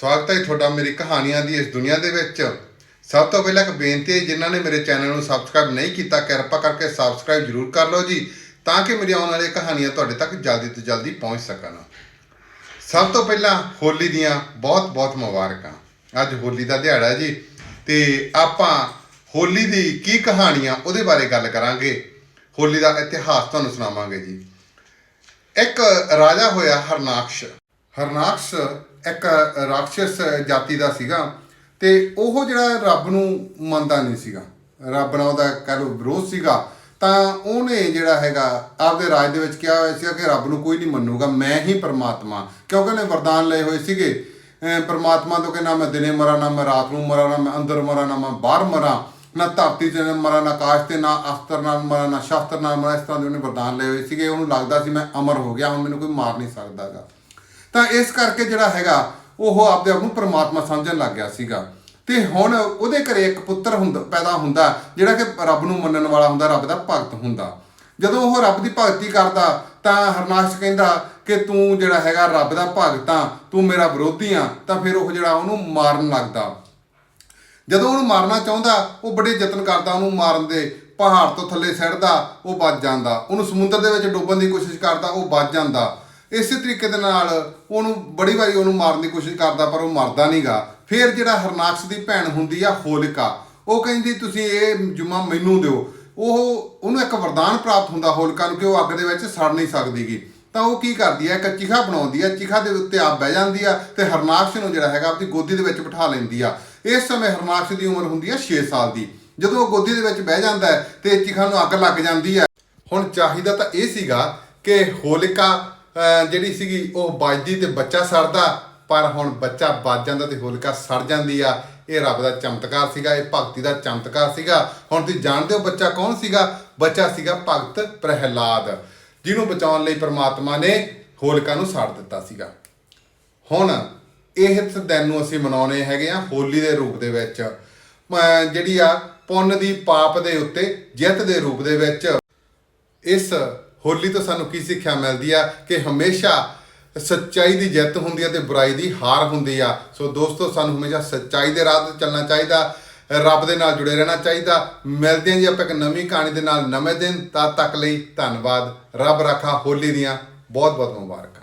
ਸਵਾਗਤ ਹੈ ਤੁਹਾਡਾ ਮੇਰੀ ਕਹਾਣੀਆਂ ਦੀ ਇਸ ਦੁਨੀਆ ਦੇ ਵਿੱਚ। ਸਭ ਤੋਂ ਪਹਿਲਾਂ ਇੱਕ ਬੇਨਤੀ ਹੈ ਜਿਨ੍ਹਾਂ ਨੇ ਮੇਰੇ ਚੈਨਲ ਨੂੰ ਸਬਸਕ੍ਰਾਈਬ ਨਹੀਂ ਕੀਤਾ, ਕਿਰਪਾ ਕਰਕੇ ਸਬਸਕ੍ਰਾਈਬ ਜ਼ਰੂਰ ਕਰ ਲਓ ਜੀ, ਤਾਂ ਕਿ ਮੇਰੀਆਂ ਆਉਣ ਵਾਲੀਆਂ ਕਹਾਣੀਆਂ ਤੁਹਾਡੇ ਤੱਕ ਜਲਦੀ ਤੋਂ ਜਲਦੀ ਪਹੁੰਚ ਸਕਣ। ਸਭ ਤੋਂ ਪਹਿਲਾਂ ਹੋਲੀ ਦੀਆਂ ਬਹੁਤ-ਬਹੁਤ ਮੁਬਾਰਕਾਂ। ਅੱਜ ਹੋਲੀ ਦਾ ਦਿਹਾੜਾ ਜੀ, ਤੇ ਆਪਾਂ ਹੋਲੀ ਦੀ ਕੀ ਕਹਾਣੀਆਂ ਉਹਦੇ ਬਾਰੇ ਗੱਲ ਕਰਾਂਗੇ। ਹੋਲੀ ਦਾ ਇਤਿਹਾਸ ਤੁਹਾਨੂੰ ਸੁਣਾਵਾਂਗੇ ਜੀ। ਇੱਕ ਰਾਜਾ ਹੋਇਆ ਹਰਨਾਕਸ਼। ਹਰਨਾਕਸ਼ ਇੱਕ ਰਾਖਸ਼ਸ ਜਾਤੀ ਦਾ ਸੀਗਾ ਤੇ ਉਹ ਜਿਹੜਾ ਰੱਬ ਨੂੰ ਮੰਨਦਾ ਨਹੀਂ ਸੀਗਾ, ਰੱਬ ਨਾਲ ਉਹਦਾ ਕਹਿ ਲਓ ਵਿਰੋਧ ਸੀਗਾ, ਤਾਂ ਉਹਨੇ ਜਿਹੜਾ ਹੈਗਾ ਆਪਦੇ ਰਾਜ ਦੇ ਵਿੱਚ ਕਿਹਾ ਹੋਇਆ ਸੀਗਾ ਕਿ ਰੱਬ ਨੂੰ ਕੋਈ ਨਹੀਂ ਮੰਨੂਗਾ, ਮੈਂ ਹੀ ਪਰਮਾਤਮਾ, ਕਿਉਂਕਿ ਉਹਨੇ ਵਰਦਾਨ ਲਏ ਹੋਏ ਸੀਗੇ ਪਰਮਾਤਮਾ ਤੋਂ ਕਿ ਨਾ ਮੈਂ ਦਿਨੇ ਮਰਾਂ, ਨਾ ਮੈਂ ਰਾਤ ਨੂੰ ਮਰਾਂ, ਨਾ ਮੈਂ ਅੰਦਰ ਮਰਾਂ, ਨਾ ਮੈਂ ਬਾਹਰ ਮਰਾਂ, ਨਾ ਧਰਤੀ ਤੇ ਮਰਾਂ, ਨਾ ਆਕਾਸ਼ ਤੇ, ਨਾ ਅਸਤਰ ਨਾਲ ਮਰਾਂ, ਨਾ ਸ਼ਾਸਤਰ ਨਾਲ ਮਰਾਂ, ਇਸ ਤਰ੍ਹਾਂ ਦੇ ਉਹਨੇ ਵਰਦਾਨ ਲਏ ਹੋਏ ਸੀਗੇ, ਉਹਨੂੰ ਲੱਗਦਾ ਸੀ ਮੈਂ ਅਮਰ ਹੋ ਗਿਆ, ਹੁਣ ਮੈਨੂੰ ਕੋਈ ਮਾਰ ਨਹੀਂ ਸਕਦਾਗਾ। ਤਾਂ ਇਸ ਕਰਕੇ ਜਿਹੜਾ ਹੈਗਾ, ਉਹ ਆਪਦੇ ਆਪ ਨੂੰ ਪਰਮਾਤਮਾ ਸਮਝਣ ਲੱਗ ਗਿਆ ਸੀਗਾ। ਤੇ ਹੁਣ ਉਹਦੇ ਘਰੇ ਇੱਕ ਪੁੱਤਰ ਹੁੰਦਾ ਪੈਦਾ ਹੁੰਦਾ, ਜਿਹੜਾ ਕਿ ਰੱਬ ਨੂੰ ਮੰਨਣ ਵਾਲਾ ਹੁੰਦਾ, ਰੱਬ ਦਾ ਭਗਤ ਹੁੰਦਾ। ਜਦੋਂ ਉਹ ਰੱਬ ਦੀ ਭਗਤੀ ਕਰਦਾ, ਤਾਂ ਹਰਨਾਸ਼ ਕਹਿੰਦਾ ਕਿ ਤੂੰ ਜਿਹੜਾ ਹੈਗਾ ਰੱਬ ਦਾ ਭਗਤ ਆ, ਤੂੰ ਮੇਰਾ ਵਿਰੋਧੀ ਆ, ਤਾਂ ਫਿਰ ਉਹ ਜਿਹੜਾ ਉਹਨੂੰ ਮਾਰਨ ਲੱਗਦਾ। ਜਦੋਂ ਉਹਨੂੰ ਮਾਰਨਾ ਚਾਹੁੰਦਾ, ਉਹ ਬੜੇ ਯਤਨ ਕਰਦਾ ਉਹਨੂੰ ਮਾਰਨ ਦੇ। ਪਹਾੜ ਤੋਂ ਥੱਲੇ ਸੜਦਾ, ਉਹ ਬਚ ਜਾਂਦਾ। ਉਹਨੂੰ ਸਮੁੰਦਰ ਦੇ ਵਿੱਚ ਡੁੱਬਣ ਦੀ ਕੋਸ਼ਿਸ਼ ਕਰਦਾ, ਉਹ ਬਚ ਜਾਂਦਾ। ਇਸੇ ਤਰੀਕੇ ਦੇ ਨਾਲ ਉਹਨੂੰ ਬੜੀ ਵਾਰੀ ਉਹਨੂੰ ਮਾਰਨ ਦੀ ਕੋਸ਼ਿਸ਼ ਕਰਦਾ, ਪਰ ਉਹ ਮਰਦਾ ਨਹੀਂਗਾ ਫਿਰ ਜਿਹੜਾ ਹਰਨਾਕਸ਼ ਦੀ ਭੈਣ ਹੁੰਦੀ ਆ, ਹੋਲਿਕਾ, ਉਹ ਕਹਿੰਦੀ, ਤੁਸੀਂ ਇਹ ਜੁਮਾ ਮੈਨੂੰ ਦਿਓ। ਉਹ ਉਹਨੂੰ ਇੱਕ ਵਰਦਾਨ ਪ੍ਰਾਪਤ ਹੁੰਦਾ ਹੋਲਿਕਾ ਨੂੰ ਕਿ ਉਹ ਅੱਗ ਦੇ ਵਿੱਚ ਸੜ ਨਹੀਂ ਸਕਦੀਗੀ। ਤਾਂ ਉਹ ਕੀ ਕਰਦੀ ਹੈ ਇੱਕ ਚਿਖਾ ਬਣਾਉਂਦੀ ਹੈ ਚਿਖਾ ਦੇ ਉੱਤੇ ਆਪ ਬਹਿ ਜਾਂਦੀ ਆ ਤੇ ਹਰਨਾਕਸ਼ ਨੂੰ ਜਿਹੜਾ ਹੈਗਾ ਆਪਣੀ ਗੋਦੀ ਦੇ ਵਿੱਚ ਬਿਠਾ ਲੈਂਦੀ ਆ। ਇਸ ਸਮੇਂ ਹਰਨਾਕਸ਼ ਦੀ ਉਮਰ ਹੁੰਦੀ ਹੈ 6 ਸਾਲ ਦੀ। ਜਦੋਂ ਉਹ ਗੋਦੀ ਦੇ ਵਿੱਚ ਬਹਿ ਜਾਂਦਾ ਹੈ ਤੇ ਚਿਖਾ ਨੂੰ ਅੱਗ ਲੱਗ ਜਾਂਦੀ ਹੈ ਹੁਣ ਚਾਹੀਦਾ ਤਾਂ ਇਹ ਸੀਗਾ ਕਿ ਹੋਲਿਕਾ ਜਿਹੜੀ ਸੀਗੀ ਉਹ ਵੱਜਦੀ ਤੇ ਬੱਚਾ ਸੜਦਾ, ਪਰ ਹੁਣ ਬੱਚਾ ਵੱਜ ਜਾਂਦਾ ਤੇ ਹੋਲਿਕਾ ਸੜ ਜਾਂਦੀ ਆ। ਇਹ ਰੱਬ ਦਾ ਚਮਤਕਾਰ ਸੀਗਾ, ਇਹ ਭਗਤੀ ਦਾ ਚਮਤਕਾਰ ਸੀਗਾ। ਹੁਣ ਤੁਸੀਂ ਜਾਣਦੇ ਹੋ ਬੱਚਾ ਕੌਣ ਸੀਗਾ? ਬੱਚਾ ਸੀਗਾ ਭਗਤ ਪ੍ਰਹਿਲਾਦ, ਜਿਹਨੂੰ ਬਚਾਉਣ ਲਈ ਪ੍ਰਮਾਤਮਾ ਨੇ ਹੋਲਿਕਾ ਨੂੰ ਸਾੜ ਦਿੱਤਾ ਸੀਗਾ। ਹੁਣ ਇਹ ਦਿਨ ਨੂੰ ਅਸੀਂ ਮਨਾਉਣੇ ਹੈਗੇ ਆ ਹੋਲੀ ਦੇ ਰੂਪ ਦੇ ਵਿੱਚ। ਜਿਹੜੀ ਆ ਪੁੰਨ ਦੀ ਪਾਪ ਦੇ ਉੱਤੇ ਜਿੱਤ ਦੇ ਰੂਪ ਦੇ ਵਿੱਚ ਇਸ ਹੋਲੀ ਤੋਂ ਸਾਨੂੰ ਕੀ ਸਿੱਖਿਆ ਮਿਲਦੀ ਆ ਕਿ ਹਮੇਸ਼ਾ ਸੱਚਾਈ ਦੀ ਜਿੱਤ ਹੁੰਦੀ ਆ ਤੇ ਬੁਰਾਈ ਦੀ ਹਾਰ ਹੁੰਦੀ ਆ। ਸੋ ਦੋਸਤੋ, ਸਾਨੂੰ ਹਮੇਸ਼ਾ ਸੱਚਾਈ ਦੇ ਰਾਹ ਤੇ ਚੱਲਣਾ ਚਾਹੀਦਾ, ਰੱਬ ਦੇ ਨਾਲ ਜੁੜੇ ਰਹਿਣਾ ਚਾਹੀਦਾ। ਮਿਲਦੇ ਹਾਂ ਜੀ ਆਪਾਂ ਇੱਕ ਨਵੀਂ ਕਹਾਣੀ ਦੇ ਨਾਲ ਨਵੇਂ ਦਿਨ, ਤਦ ਤੱਕ ਲਈ ਧੰਨਵਾਦ। ਰੱਬ ਰਾਖਾ ਹੋਲੀ ਦੀਆਂ ਬਹੁਤ ਬਹੁਤ ਮੁਬਾਰਕਾਂ।